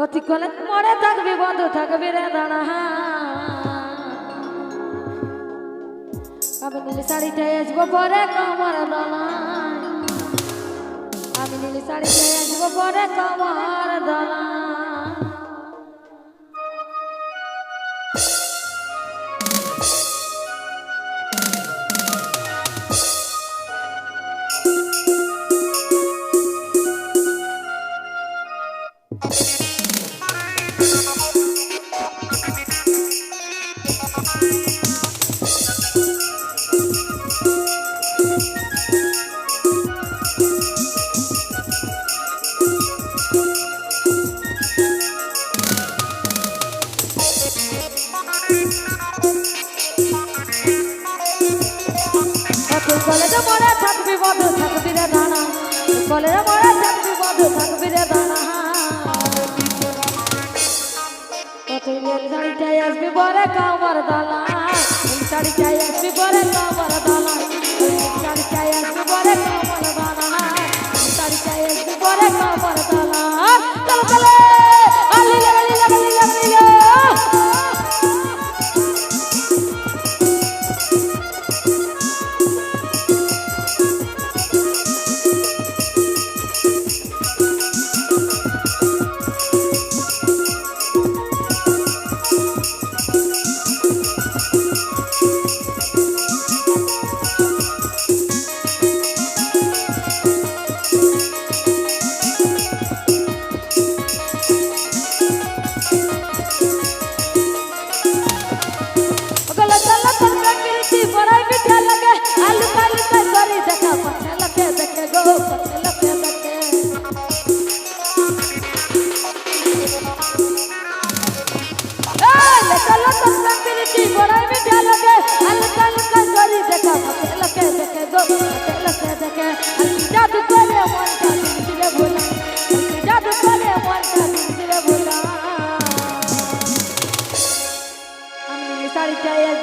অতিকলে মরে থাকবি, বন্ধু থাকবি রে দাঁড়া আমি নীলি শাড়িতে আসব পরে কমর দলায় আমি নীলি শাড়িতে আসব পরে কমর দলায় you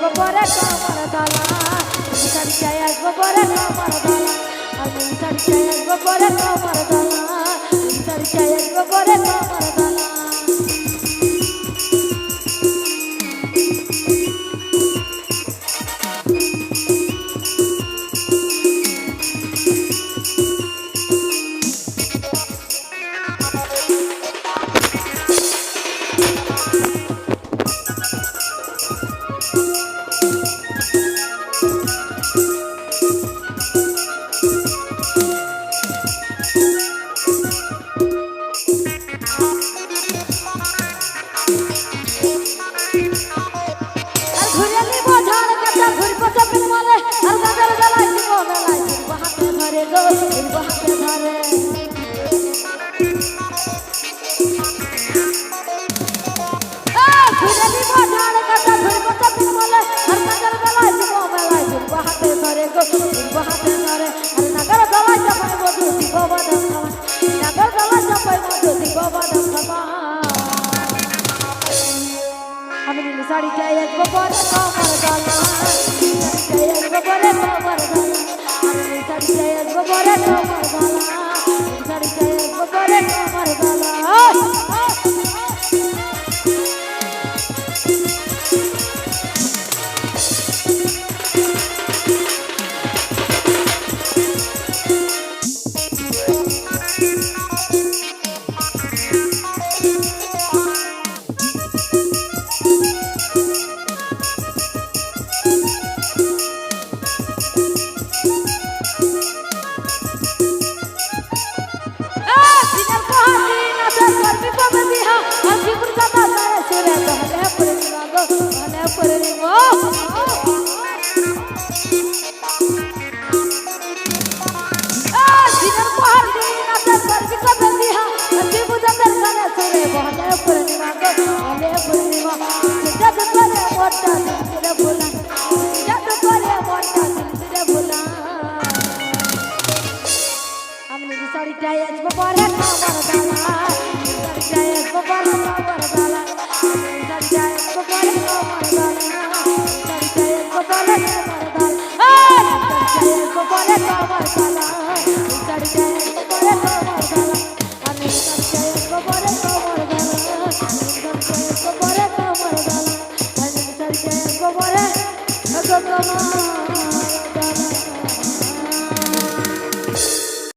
আসব পরে তোমার দলা আমি তার চাই আসব পরে তোমার দলা আমি তার চাই আসব পরে তোমার দলা আমি তার চাই আসব পরে তোমার দলা Thank you. ঘুরালি বোঝা I'm gonna go বটা রে ভোলা জাদু করে বটা রে ভোলা আমি শাড়িটাই আসব পরে খাবার দালা শাড়িটাই আসব পরে খাবার দালা